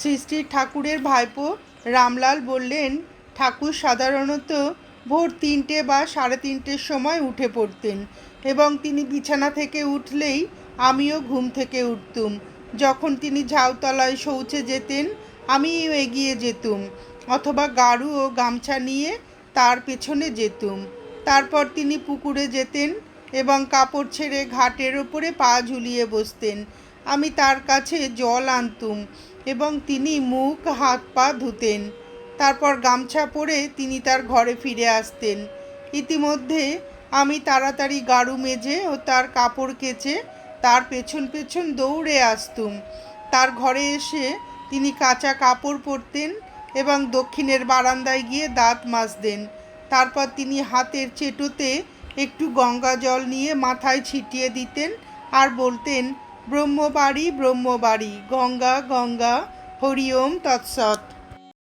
শ্রী শ্রী ঠাকুরের ভাইপো রামলাল বললেন, ঠাকুর সাধারণত ভোর তিনটে বা সাড়ে তিনটের সময় উঠে পড়তেন এবং তিনি বিছানা থেকে উঠলেই আমিও ঘুম থেকে উঠতুম। যখন তিনি ঝাউতলায় শৌচে যেতেন, আমিও এগিয়ে যেতুম অথবা গাড়ু ও গামছা নিয়ে তার পেছনে যেতুম। তারপর তিনি পুকুরে যেতেন এবং কাপড় ছেড়ে ঘাটের ওপরে পা ঝুলিয়ে বসতেন। আমি তার কাছে জল আনতুম এবং তিনি মুখ, হাত, পা ধুতেন। তারপর গামছা পরে তিনি তার ঘরে ফিরে আসতেন। ইতিমধ্যে আমি তাড়াতাড়ি গাড়ু মেজে ও তার কাপড় কেচে তার পেছন পেছন দৌড়ে আসতুম। তার ঘরে এসে তিনি কাঁচা কাপড় পরতেন এবং দক্ষিণের বারান্দায় গিয়ে দাঁত মাজতেন। তারপর তিনি হাতের চেটোতে একটু গঙ্গা জল নিয়ে মাথায় ছিটিয়ে দিতেন আর বলতেন ব্রহ্মবাড়ি ব্রহ্মবাড়ি গঙ্গা গঙ্গা হরিওম তৎসৎ।